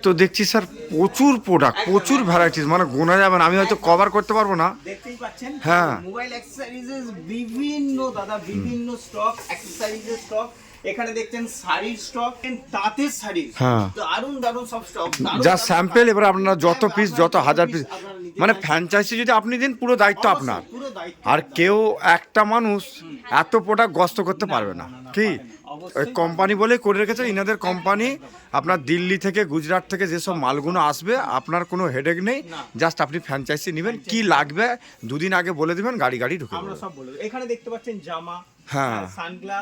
তো দেখছি স্যার প্রচুর প্রোডাক্ট প্রচুর ভ্যারাইটিস মানে গোনা যাবে না আমি হয়তো কভার করতে পারব না। দেখতেই পাচ্ছেন হ্যাঁ। মোবাইল অ্যাক্সেসরিজেস বিভিন্ন দাদা বিভিন্ন স্টক অ্যাক্সেসরিজের স্টক এখানে দেখছেন শাড়ির স্টক তাঁতের শাড়ি হ্যাঁ। দারুণ দারুণ সব স্টক যা স্যাম্পেল এবার আপনারা যত পিস যত হাজার পিস মানে ফ্র্যাঞ্চাইজি যদি আপনি দিন পুরো দায়িত্ব আপনার। আর কেউ একটা মানুষ এত প্রোডাক্ট গস্ত করতে পারবে না। কি? কোম্পানি বলে করে রেখেছে ইনাদের কোম্পানি আপনার দিল্লি থেকে গুজরাট থেকে যেসব মালগুলো আসবে আপনার কোনো হেডেক নেই। জাস্ট আপনি ফ্র্যাঞ্চাইজি নেবেন। কি লাগবে দুদিন আগে বলে দিবেন গাড়ি গাড়ি ঢুকে আমরা সব এখানে দেখতে পাচ্ছেন জামা হ্যাঁ।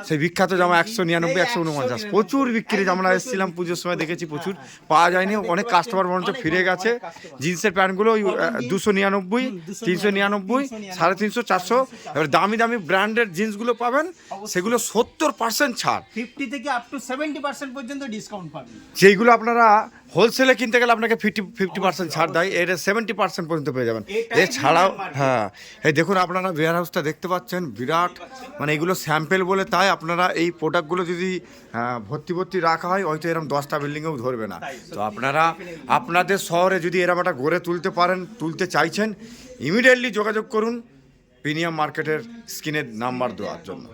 সেই বিখ্যাত জামা একশো নিরানব্বই একশো উনপঞ্চাশ। প্রচুর বিক্রি। আমরা এসেছিলাম পুজোর সময় দেখেছি প্রচুর। পাওয়া যায়নি। অনেক কাস্টমার বরঞ্চ ফিরে গেছে। জিন্সের প্যান্টগুলো ওই দুশো নিরানব্বই তিনশো নিরানব্বই সাড়ে তিনশো চারশো। এবার দামি দামি ব্র্যান্ডের জিন্সগুলো পাবেন। সেগুলো সত্তর পার্সেন্ট ছাড়। ফিফটি থেকে আপ টু সেভেন্টি পার্সেন্ট পর্যন্ত ডিসকাউন্ট পাবেন। যেইগুলো আপনারা হোলসেলে কিনতে গেলে আপনাকে ফিফটি ফিফটি পার্সেন্ট ছাড় দেয়। এর সেভেন্টি পার্সেন্ট পর্যন্ত পেয়ে যাবেন। এছাড়াও হ্যাঁ এই দেখুন আপনারা ওয়্যার হাউসটা দেখতে পাচ্ছেন বিরাট মানে এগুলো স্যাম্পেল বলে তাই আপনারা এই প্রোডাক্টগুলো যদি ভর্তি ভর্তি রাখা হয় হয়তো এরকম দশটা বিল্ডিংয়েও ধরবে না। তো। আপনারা আপনাদের শহরে যদি এরকম একটা গড়ে তুলতে পারেন তুলতে চাইছেন ইমিডিয়েটলি যোগাযোগ করুন প্রিমিয়াম মার্কেটের স্কিনের নাম্বার দেওয়ার জন্য।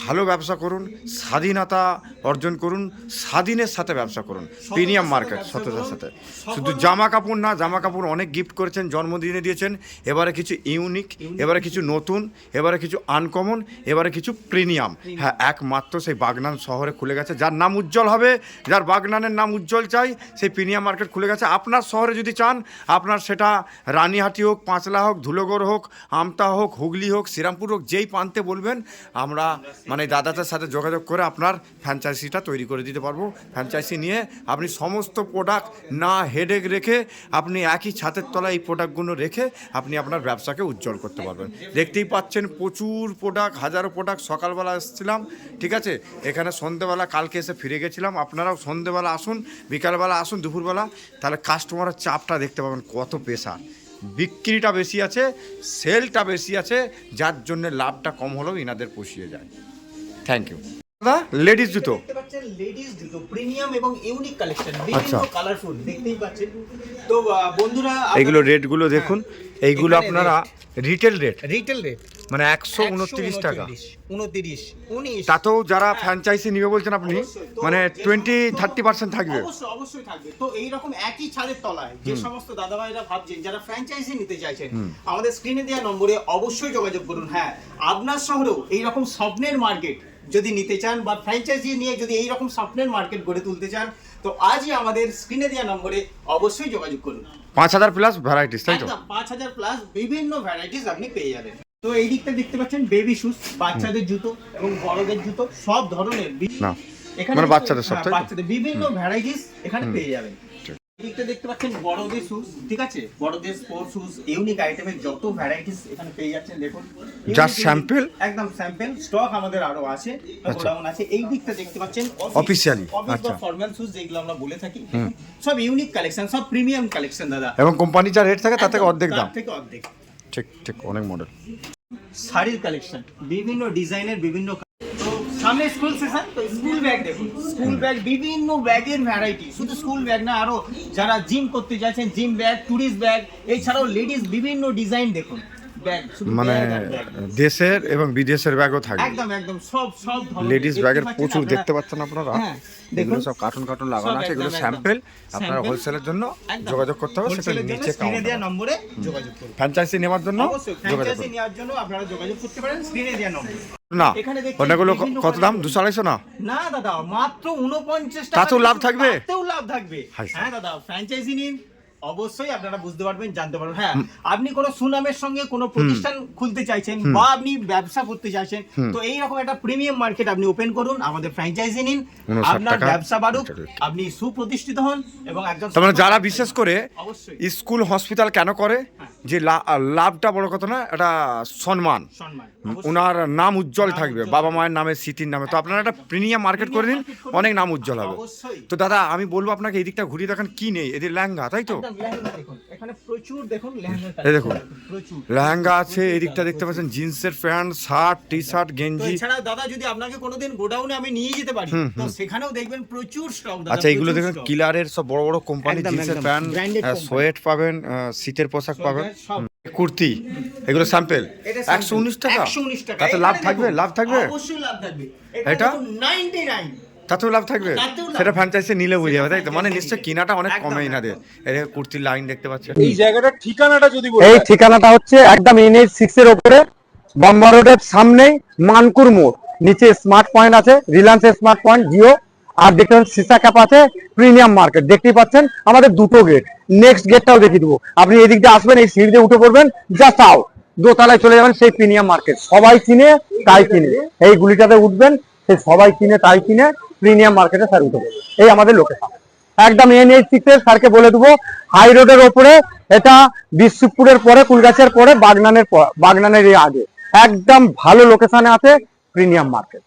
ভালো ব্যবসা করুন স্বাধীনতা অর্জন করুন স্বাধীনের সাথে ব্যবসা করুন। প্রিমিয়াম মার্কেট সততার সাথে। শুধু জামা কাপড় না জামা কাপড় অনেক গিফট করেছেন জন্মদিনে দিয়েছেন এবারে কিছু ইউনিক এবারে কিছু নতুন এবারে কিছু আনকমন এবারে কিছু প্রিমিয়াম হ্যাঁ একমাত্র সেই বাগনান শহরে খুলে গেছে যার নাম উজ্জ্বল হবে যার বাগনানের নাম উজ্জ্বল চাই সেই প্রিমিয়াম মার্কেট খুলে গেছে। আপনার শহরে যদি চান আপনার সেটা রানীহাটি হোক পাঁচলা হোক ধুলোগড় হোক আমতা হোক হুগলি হোক শ্রীরামপুর হোক যেই প্রান্তে বলবেন আমরা মানে দাদাদের সাথে যোগাযোগ করে আপনার ফ্র্যাঞ্চাইজিটা তৈরি করে দিতে পারব। ফ্র্যাঞ্চাইজি নিয়ে আপনি সমস্ত প্রোডাক্ট না হেডেক রেখে আপনি একই ছাদের তলায় এই প্রোডাক্টগুলো রেখে আপনি আপনার ব্যবসাকে উজ্জ্বল করতে পারবেন। দেখতেই পাচ্ছেন প্রচুর প্রোডাক্ট হাজারো প্রোডাক্ট সকালবেলা এসেছিলাম, ঠিক আছে? এখানে সন্ধেবেলা, কালকে এসে ফিরে গেছিলাম। আপনারাও সন্ধেবেলা আসুন, বিকালবেলা আসুন, দুপুরবেলা। তাহলে কাস্টমারের চাপটা দেখতে পাবেন কত পেশা। বিক্রিটা বেশি আছে সেলটা বেশি আছে, যার জন্য লাভটা কম হলেও ইনাদের পুষিয়ে যায়। থ্যাংক ইউ দাদা? লেডিস জুতো। লেডিস জুতো প্রিমিয়াম এবং ইউনিক কালেকশন বিভিন্ন আচ্ছা। কালারফুল দেখতেই পাচ্ছেন। তো বন্ধুরা এইগুলো রেটগুলো দেখুন। এইগুলো আপনারা রিটেল রেট রিটেল রেট মানে একশো উনত্রিশ টাকা। উনত্রিশ উনিশ। তাতেও যারা ফ্র্যাঞ্চাইজি নিবে বলছেন আপনি মানে টোয়েন্টি থার্টি পার্সেন্ট থাকবে। অবশ্যই অবশ্যই থাকবে। তো এইরকম একই ছাদের তলায় যে সমস্ত দাদাভাইরা ভাবছেন যারা ফ্র্যাঞ্চাইজি নিতে চাইছেন আমাদের স্ক্রিনে দেওয়া নম্বরে অবশ্যই যোগাযোগ করুন। হ্যাঁ আপনার শহরেও এইরকম স্বপ্নের মার্কেট যদি নিতে চান বা ফ্র্যাঞ্চাইজি নিয়ে যদি এইরকম স্বপ্নের মার্কেট গড়ে তুলতে চান তো আজই আমাদের স্ক্রিনে দেওয়া নম্বরে অবশ্যই যোগাযোগ করুন। পাঁচ হাজার প্লাস ভ্যারাইটিস তাই তো? পাঁচ হাজার প্লাস বিভিন্ন ভ্যারাইটিস আপনি পেয়ে যাবেন। তো এই দিকটা দেখতে পাচ্ছেন বেবি শুজ বাচ্চাদের জুতো এবং বড়দের জুতো সব ধরনের এখানে মানে বাচ্চাদের সব, হ্যাঁ, তো? বাচ্চাদের বিভিন্ন ভ্যারাইটিস এখানে পেয়ে যাবেন। এদিকটা দেখতে পাচ্ছেন বড়দের শুজ ঠিক আছে? বড়দের স্পোর্ট শুজ ইউনিক আইটেমের যত ভ্যারাইটিস এখানে পেয়ে যাচ্ছেন দেখুন। sample? unique, একদম স্যাম্পল স্টক আমাদের আরও আছে আচ্ছা। গোডাউন আছে। এই দিকটা দেখতে পাচ্ছেন বা আচ্ছা। ফর্মাল শুজ যেগুলো আমরা বলে থাকি। সব ইউনিক কালেকশন সব প্রিমিয়াম কালেকশন দাদা। এবং কোম্পানি যা রেট থাকে তার থেকে অর্ধেক দাম। থেকে অর্ধেক। ঠিক ঠিক অনেক মডেল শাড়ির কালেকশন বিভিন্ন ডিজাইনের বিভিন্ন সামনে স্কুল সেশন তো স্কুল ব্যাগ দেখুন। স্কুল ব্যাগ বিভিন্ন ব্যাগের ভ্যারাইটি শুধু স্কুল ব্যাগ না, আরও যারা জিম করতে যাচ্ছেন জিম ব্যাগ টুরিস্ট ব্যাগ এছাড়াও লেডিস বিভিন্ন ডিজাইন দেখুন। মানে। দেশের এবং বিদেশের ব্যাগও থাকবে। একদম একদম সব সব লেডিস ব্যাগের প্রচুর দেখতে পাচ্ছেন আপনারা। হ্যাঁ, এগুলো দেখুন। সব কার্টুন কার্টুন লাগানো আছে। এগুলো। স্যাম্পল আপনারা হোলসেলের জন্য যোগাযোগ করতে হবে সেটা নিচে দেওয়া নম্বরে যোগাযোগ করুন। ফ্র্যাঞ্চাইজি নেওয়ার জন্য ফ্র্যাঞ্চাইজি নেওয়ার জন্য আপনারা যোগাযোগ করতে পারেন স্ক্রিনে দেওয়া নম্বর। না অনেকগুলো কত দাম? দুশো আড়াইশো না? না দাদা মাত্র উনপঞ্চাশ তাতেও লাভ থাকবে? তাতেও লাভ থাকবে। হ্যাঁ দাদা ফ্র্যাঞ্চাইজি নিন। অবশ্যই আপনারা বুঝতে পারবেন জানতে পারবেন। হ্যাঁ আপনি কোনো সুনামের সঙ্গে কোনো প্রতিষ্ঠান খুলতে চাইছেন বা আপনি ব্যবসা করতে চাইছেন তো এই রকম একটা প্রিমিয়াম মার্কেট আপনি ওপেন করুন আমাদের ফ্র্যাঞ্চাইজি নিন আপনার ব্যবসা বাড়ুক আপনি সুপ্রতিষ্ঠিত হন এবং একজন তার মানে যারা বিশেষ করে অবশ্যই। স্কুল হসপিটাল কেন করে? হ্যাঁ। যে লাভটা বড় কথা না এটা সম্মান। ওনার নাম উজ্জ্বল থাকবে বাবা মায়ের নামে স্মৃতির নামে। তো আপনারা একটা প্রিমিয়াম মার্কেট করে দিন অনেক নাম উজ্জ্বল হবে। তো দাদা আমি বলব আপনাকে এই দিকটা ঘুরিয়ে দেখান কি নেই? এদের লেহেঙ্গা তাই তো? লেহেঙ্গা দেখুন দেখুন এই দেখুন। আছে এই দিকটা দেখতে পাচ্ছেন জিন্সের প্যান্ট শার্ট টি শার্ট গেঞ্জি। এছাড়া দাদা যদি আপনাকে কোনোদিন গোডাউনে আমি নিয়ে যেতে পারি তো সেখানেও দেখবেন প্রচুর স্টক আচ্ছা এগুলো দেখবেন কিলারের সব বড় বড় কোম্পানি জিন্সের প্যান্ট সোয়েট পাবেন শীতের পোশাক পাবেন কুর্তি এগুলো স্যাম্পেল একশো উনিশ টাকা? 119 তাতে লাভ থাকবে লাভ থাকবে? অবশ্যই লাভ থাকবে। এটা? এটা? 99 তাতেও লাভ থাকবে? সেটা ফ্র্যাঞ্চাইজি নিলে বুঝে যাবে তাই তো? মানে নিশ্চয় কিনাটা অনেক কমে ইনাদের। এই কুর্তির লাইন দেখতে পাচ্ছেন এই জায়গাটার ঠিকানাটা যদি বলি। এই ঠিকানাটা হচ্ছে একদম এনএইচ সিক্স এর ওপরে বম্বা রোডের সামনেই মানকুর মোড়। নিচে স্মার্ট পয়েন্ট আছে রিলায়েন্স স্মার্ট পয়েন্ট জিও আর দেখতে পাচ্ছেন সিসা ক্যাপ আছে প্রিমিয়াম মার্কেট দেখতেই পাচ্ছেন আমাদের দুটো গেট নেক্সট গেটটাও দেখিয়ে দেবো। আপনি এদিক দিয়ে আসবেন এই সিঁড়ি দিয়ে উঠে পড়বেন জাস্ট আও দোতলায় চলে যাবেন সেই প্রিমিয়াম মার্কেট সবাই কিনে তাই কিনে। এই গুলিটাতে উঠবেন সেই সবাই কিনে তাই কিনে। প্রিমিয়াম মার্কেটে স্যার উঠে পড়বে এই আমাদের লোকেশন একদম এনএইচ সিক্স এর স্যারকে বলে দেবো হাই রোডের ওপরে, এটা বিশ্বপুরের পরে কুলগাছের পরে, বাগনানের বাগনানের আগে। একদম ভালো লোকেশনে আছে প্রিমিয়াম মার্কেট।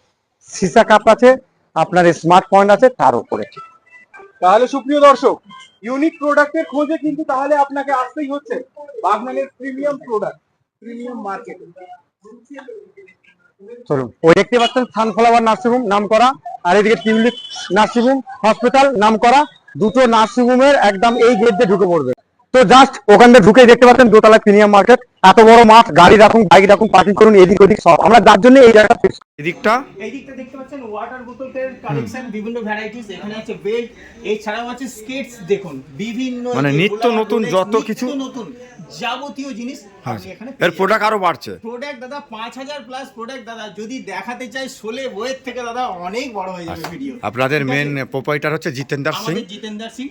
সিসা কাপ আছে, আপনার স্মার্ট পয়েন্ট আছে, তার উপরে। তাহলে সুপ্রিয় দর্শক ইউনিক প্রোডাক্টের খোঁজে কিন্তু তাহলে আপনাকে আসতেই হচ্ছে, বাগনানের প্রিমিয়াম প্রোডাক্ট প্রিমিয়াম মার্কেট চলুন। ওই দেখতে পাচ্ছেন সানফ্লাওয়ার নার্সিংহোম নাম করা আর এদিকে টিউলিপ নার্সিংহোম হসপিটাল নাম করা দুটো নার্সিংহোমের একদম এই গেট দিয়ে ঢুকে পড়বে। তো জাস্ট ওখান দিয়ে ঢুকে দেখতে পাচ্ছেন দোতলা প্রিমিয়াম মার্কেট। এত বড় মাঠ গাড়ি রাখুন বাইক রাখুন পার্কিং করুন এদিক ওদিক সব। আমরা যার জন্য এই জায়গাটা এদিকটা? এই দেখতে পাচ্ছেন ওয়াটার বোতলের কালেকশন বিভিন্ন ভ্যারাইটিস এখানে আছে বেল্ট এছাড়াও আছে স্কেটস দেখুন বিভিন্ন মানে নিত্য নতুন যত কিছু- নতুন। যাবতীয় জিনিস হ্যাঁ। আপনি এখানে এর প্রোডাক্ট আরও বাড়ছে। প্রোডাক্ট দাদা পাঁচ হাজার প্লাস প্রোডাক্ট দাদা যদি দেখাতে চাই ষোলে বইয়ের থেকে দাদা অনেক বড় হয়ে যাবে ভিডিও আপনাদের মেন? প্রোপাইটার হচ্ছে জিতেন্দার সিং। আমাদের জিতেন্দ্র সিং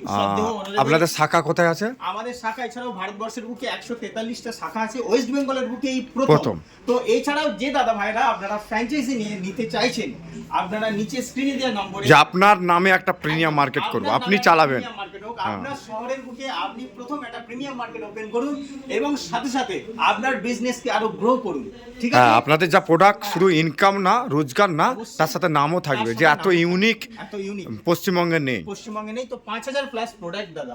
আপনাদের শাখা কোথায় আছে? আমাদের শাখা এছাড়াও ভারতবর্ষের বুকে একশো তেতাল্লিশটা শাখা আছে ওয়েস্ট বেঙ্গলের বুকে এই প্রথম। তো এছাড়াও যে দাদা ভাইরা আপনারা ফ্র্যাঞ্চাইজি নিয়ে নিতে চাইছেন আপনারা নিচে স্ক্রিনে দেওয়া নম্বরে যে আপনার নামে একটা প্রিমিয়াম মার্কেট করব। আপনি চালাবেন। হ্যাঁ। আপনার শহরের বুকে আপনি প্রথম একটা প্রিমিয়াম মার্কেট ওপেন করুন। এবং সাথে সাথে আপনার বিজনেসকে আরও গ্রো করুন। ঠিক আছে? হ্যাঁ আপনাদের যা প্রোডাক্ট শুধু ইনকাম না রোজগার না তার সাথে নামও থাকবে যে এত ইউনিক এত ইউনিক পশ্চিমবঙ্গে নেই। পশ্চিমবঙ্গে নেই তো পাঁচ হাজার প্লাস প্রোডাক্ট দাদা।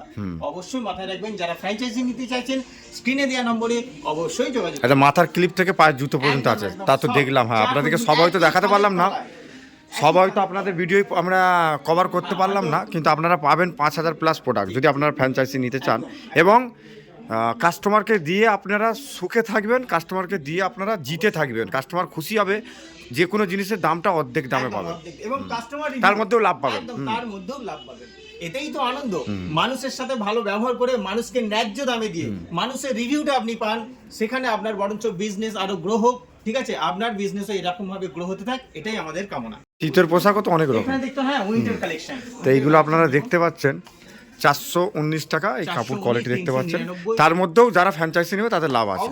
অবশ্যই মাথায় রাখবেন যারা ফ্র্যাঞ্চাইজি নিতে চাইছেন স্ক্রিনে দেওয়া নম্বরে অবশ্যই যোগাযোগ একটা মাথার ক্লিপ থেকে পায়ের জুতো পর্যন্ত আছে তা তো দেখলাম হ্যাঁ আপনাদেরকে সবাই তো দেখাতে পারলাম না। সবাই। তো আপনাদের ভিডিও আমরা কভার করতে পারলাম না কিন্তু আপনারা পাবেন পাঁচ হাজার প্লাস প্রোডাক্ট যদি আপনারা ফ্র্যাঞ্চাইজি নিতে চান। এবং কাস্টমারকে দিয়ে আপনারা সুখে থাকবেন কাস্টমারকে দিয়ে আপনারা জিতে থাকবেন। কাস্টমার খুশি হবে যে কোনো জিনিসের দামটা অর্ধেক দামে পাবেন এবং কাস্টমার তার মধ্যেও লাভ পাবেন। তার মধ্যেও লাভ পাবেন। এটাই তো আনন্দ। মানুষের সাথে ভালো ব্যবহার করে মানুষকে ন্যায্য দামে দিয়ে মানুষের রিভিউটা আপনি পান সেখানে আপনার বরঞ্চ বিজনেস আরও গ্রো হোক ঠিক আছে? আপনার বিজনেসও এরকম ভাবে গ্রো হতে থাক এটাই আমাদের কামনা। শীতের পোশাকও তো অনেক রকম। এখানে দেখতে হ্যাঁ উইন্টার কালেকশন তো এইগুলো আপনারা দেখতে পাচ্ছেন। চারশো উনিশ টাকা এই কাপড় কোয়ালিটি দেখতে পাচ্ছেন। তার মধ্যেও যারা ফ্র্যাঞ্চাইজি নেবে তাদের লাভ আছে।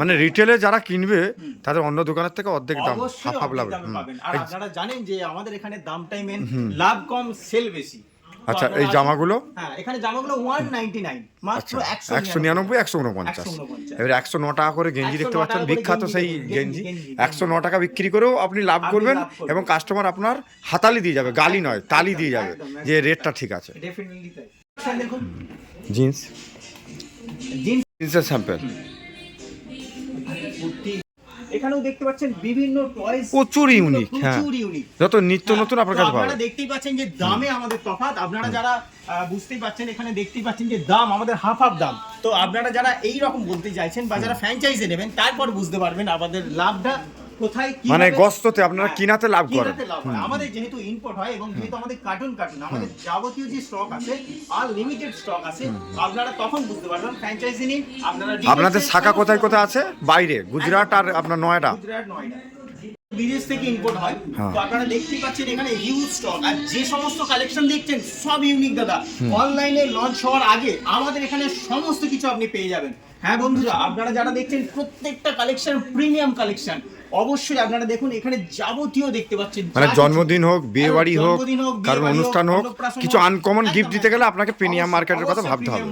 মানে রিটেলে যারা কিনবে তাদের অন্য দোকানের থেকে অর্ধেক দাম হাফ হাফ লাভ। আর আপনারা জানেন যে আমাদের এখানে দামটাই মেন লাভ কম সেল বেশি। আচ্ছা এই। জামাগুলো? হ্যাঁ এখানে জামাগুলো ওয়ান নাইনটি নাইন মাত্র আচ্ছা একশো নিরানব্বই। একশো উনপঞ্চাশ। 149 এবার একশো ন টাকা করে গেঞ্জি দেখতে পাচ্ছেন বিখ্যাত সেই গেঞ্জি। একশো ন টাকা বিক্রি করেও আপনি লাভ করবেন এবং কাস্টমার আপনার হাতালি দিয়ে যাবে গালি নয় তালি দিয়ে যাবে। যে রেটটা ঠিক আছে। ডেফিনেটলি তাই। আচ্ছা, দেখুন জিন্স জিন্স জিন্সের স্যাম্পেল এখানেও দেখতে পাচ্ছেন বিভিন্ন টয়েস প্রচুর ইউনিক হ্যাঁ। যত নিত্য নতুন আপনার কাছে আপনারা দেখতেই পাচ্ছেন যে দামে আমাদের তফাৎ। আপনারা যারা বুঝতেই পাচ্ছেন এখানে দেখতেই পাচ্ছেন যে দাম আমাদের হাফ হাফ দাম। তো আপনারা যারা এই রকম বলতে চাইছেন বা যারা ফ্র্যাঞ্চাইজি নেবেন তারপর বুঝতে পারবেন আমাদের লাভটা কোথায় মানে গস্ততে আপনারা কিনাতে লাভ করেন। আমাদের যেহেতু ইম্পোর্ট হয় এবং যেহেতু আমাদের কার্টুন কার্টুন আমাদের যাবতীয় যে স্টক আছে আর লিমিটেড স্টক আছে আপনারা তখন বুঝতে পারবেন ফ্র্যাঞ্চাইজি নিন আপনারা আপনাদের শাখা কোথায় কোথায় আছে? বাইরে গুজরাট আর আপনার নয়ডা। গুজরাট নয়ডা। বিদেশ থেকে ইম্পোর্ট হয়। হ্যাঁ। তো আপনারা দেখতেই পাচ্ছেন এখানে হিউজ স্টক আর যে সমস্ত কালেকশন দেখছেন সব ইউনিক দাদা। অনলাইনে লঞ্চ হওয়ার আগে আমাদের এখানে সমস্ত কিছু আপনি পেয়ে যাবেন। হ্যাঁ বন্ধুরা আপনারা যারা দেখছেন প্রত্যেকটা কালেকশন প্রিমিয়াম কালেকশন অবশ্যই আপনারা দেখুন এখানে যাবতীয় দেখতে পাচ্ছেন মানে জন্মদিন হোক বিয়ে বাড়ি হোক কারণ অনুষ্ঠান হোক কিছু আনকমন গিফট দিতে গেলে আপনাকে প্রিমিয়াম মার্কেটের কথা ভাবতে হবে।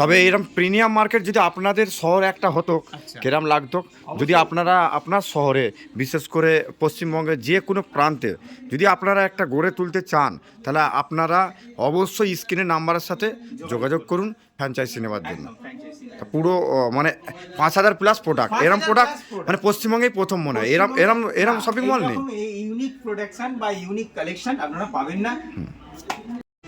তবে। এরকম প্রিমিয়াম মার্কেট যদি আপনাদের শহর একটা হতো আচ্ছা। কেরাম লাগতো যদি আপনারা আপনার শহরে বিশেষ করে পশ্চিমবঙ্গের যে কোনো প্রান্তে যদি আপনারা একটা গড়ে তুলতে চান তাহলে আপনারা অবশ্যই স্ক্রিনের নাম্বারের সাথে যোগাযোগ করুন ফ্র্যাঞ্চাইজি নেওয়ার জন্য। পুরো মানে পাঁচ হাজার প্লাস প্রোডাক্ট এরম প্রোডাক্ট মানে পশ্চিমবঙ্গেই প্রথম মনে হয়। এরম এরম এরম শপিং মল নেই। ইউনিক প্রোডাকশন বা ইউনিক কালেকশন আপনারা পাবেন না।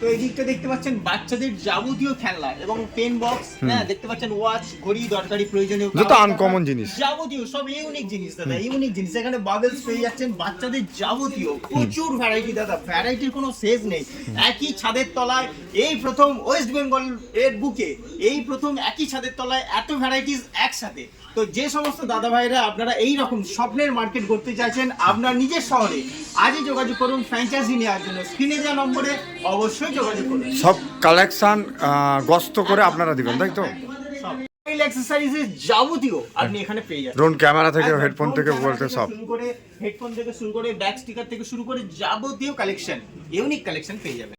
তো এই দিকটা দেখতে পাচ্ছেন বাচ্চাদের যাবতীয় খেলনা এবং পেন বক্স হ্যাঁ দেখতে পাচ্ছেন ওয়াচ ঘড়ি দরকারি প্রয়োজনীয় যত টাকা, জিনিস। যাবতীয় সব ইউনিক জিনিস দাদা ইউনিক জিনিস। এখানে বাবেলস পেয়ে যাচ্ছেন বাচ্চাদের যাবতীয়। প্রচুর ভ্যারাইটি দাদা ভ্যারাইটির কোনো শেষ নেই। একই ছাদের তলায় এই প্রথম ওয়েস্ট বেঙ্গল এর বুকে এই প্রথম একই ছাদের তলায় এত ভ্যারাইটিস একসাথে। তো যে সমস্ত দাদা ভাইরা আপনারা এই রকম স্বপ্নের মার্কেট করতে চাইছেন আপনার নিজের শহরে আজই যোগাযোগ করুন ফ্র্যাঞ্চাইজি নেওয়ার জন্য। স্ক্রিনে দেওয়া নম্বরে অবশ্যই সব কালেকশন গস্ত করে আপনারা দিবেন তাই তো? যাবতীয় আপনি এখানে পেয়ে যাবেন ড্রোন ক্যামেরা থেকে হেডফোন থেকে বলতে সব। হেডফোন থেকে শুরু করে ব্যাক স্টিকার থেকে শুরু করে যাবতীয় কালেকশন ইউনিক কালেকশন পেয়ে যাবেন।